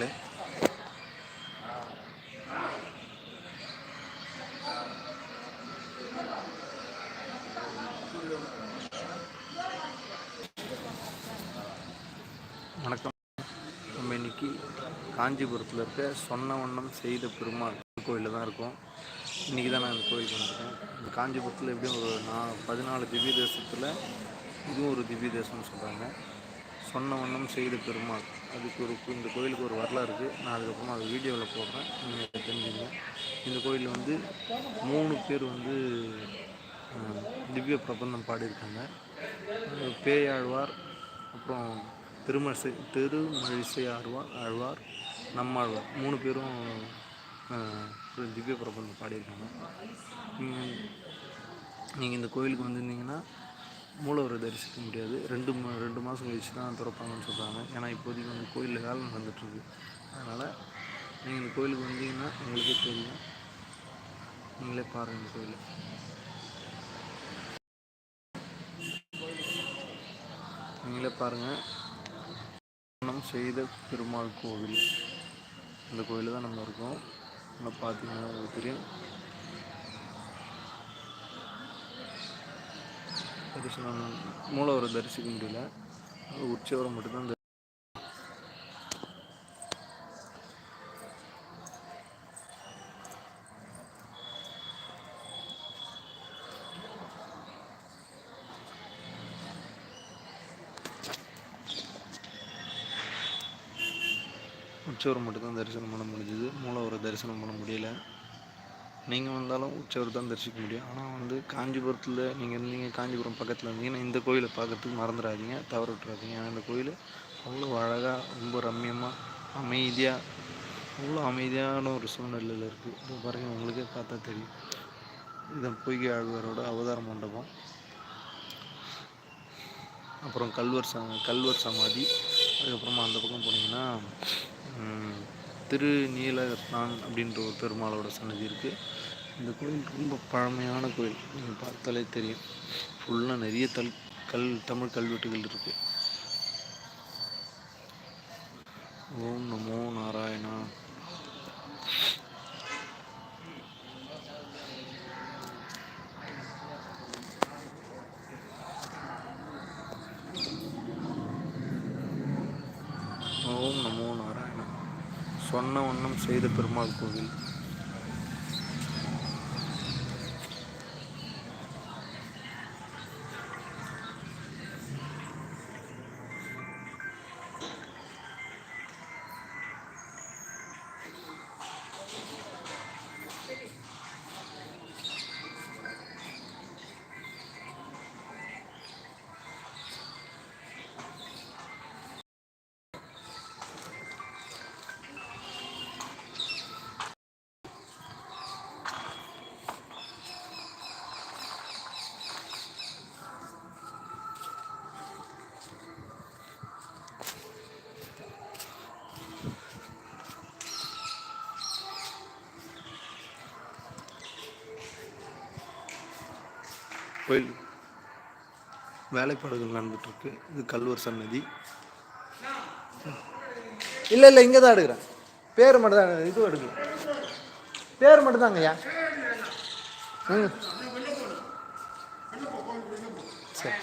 நண்பர்களே வணக்கம். நம்ம இன்னைக்கு காஞ்சிபுரத்தில் இருக்க சொன்ன வண்ணம் செய்த பெருமாள் கோயிலில் தான் இருக்கோம். இன்றைக்கி தான் நான் இந்த கோயிலுக்கு வந்திருக்கேன். இந்த காஞ்சிபுரத்தில் எப்படியும் ஒரு நான் பதினாலு திவ்ய தேசத்தில் இதுவும் ஒரு திவ்ய தேசம்னு சொல்கிறாங்க சொன்ன வண்ணம் செய்த பெருமாள் அதுக்கு ஒரு இந்த கோயிலுக்கு ஒரு வரலாறு இருக்குது நான் அதுக்கப்புறமா அது வீடியோவில் போடுறேன். நீங்கள் தெரிஞ்சுங்க இந்த கோயிலில் வந்து மூணு பேர் வந்து திவ்ய பிரபந்தம் பாடியிருக்காங்க. அஹ், பேயாழ்வார் அப்புறம் திருமசை திருமழிசை ஆழ்வார் ஆழ்வார் நம்மாழ்வார். மூணு பேரும் ஒரு திவ்ய பிரபந்தம் பாடியிருக்காங்க. நீங்கள் இந்த கோயிலுக்கு வந்திருந்தீங்கன்னா மூலவரை தரிசிக்க முடியாது. ரெண்டு மா ரெண்டு மாதம் கழிச்சு தான் திறப்பாங்கன்னு சொல்கிறாங்க ஏன்னா இப்போதைக்கு வந்து கோயிலில் வேலை நடந்துகிட்ருக்கு அதனால் நீங்கள் இந்த கோயிலுக்கு வந்தீங்கன்னா உங்களுக்கே தெரியும். நீங்களே பாருங்கள் இந்த கோயில். நீங்களே பாருங்கள் மனம் செய்த பெருமாள் கோவில். இந்த கோயிலில் தான் நம்ம இருக்கோம். நம்ம பார்த்தீங்கன்னா உங்களுக்கு தெரியும். தரிசனம் மூலவரை தரிசிக்க முடியல. உற்சவரம் மட்டும்தான் தரி- மட்டும்தான் தரிசனம் பண்ண முடிஞ்சுது. மூலவரை தரிசனம் பண்ண முடியல. நீங்கள் வந்தாலும் உற்சவர் தான் தரிசிக்க முடியும். ஆனால் வந்து காஞ்சிபுரத்தில் நீங்கள் இருந்தீங்க காஞ்சிபுரம் பக்கத்தில் இருந்தீங்கன்னா இந்த கோயிலை பார்க்குறதுக்கு மறந்துடாதீங்க தவற விட்டுறாதீங்க. ஏன்னா இந்த கோயில் அவ்வளோ அழகாக ரொம்ப ரம்மியமாக அமைதியாக அவ்வளோ அமைதியான ஒரு சூழ்நிலையில் இருக்குது இது பாருங்க உங்களுக்கே பார்த்தா தெரியும். இது பொய்கை ஆழ்வாரோட அவதார மண்டபம். அப்புறம் கல்வர் ச கல்வர் சமாதி. அதுக்கப்புறமா அந்த பக்கம் போனீங்கன்னா ம், திரு அப்படின்ற ஒரு பெருமாளோட சன்னதி இருக்குது இந்த கோயில் ரொம்ப பழமையான கோயில். நீங்கள் பார்த்தாலே தெரியும். ஃபுல்லாக நிறைய தல் கல் தமிழ் கல்வெட்டுகள் இருக்குது ஓம் நமோ நாராயணா. ஓம் நமோ நாராயணா. சொன்ன வண்ணம் செய்த பெருமாள் கோவில். கோயில் வேலைப்பாடுகள் நடந்துட்டுருக்கு. இது கல்வர் சன்னதி. இல்லை இல்லை இங்கே தான் எடுக்கிறேன். பேர் மட்டும் தான் இது எடுக்கல பேர் மட்டும் ஐயா ம். சரி.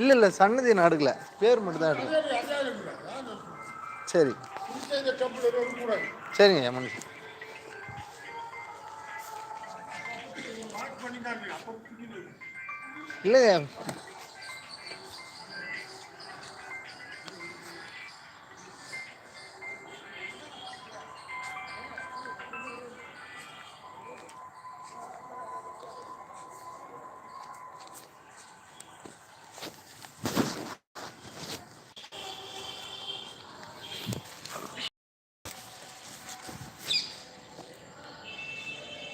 இல்லை இல்லை சன்னதி நான் எடுக்கல. பேர் மட்டும் தான் எடுக்கிறேன். சரி. சரிங்க ஐயா மனுஷன் เริ่ง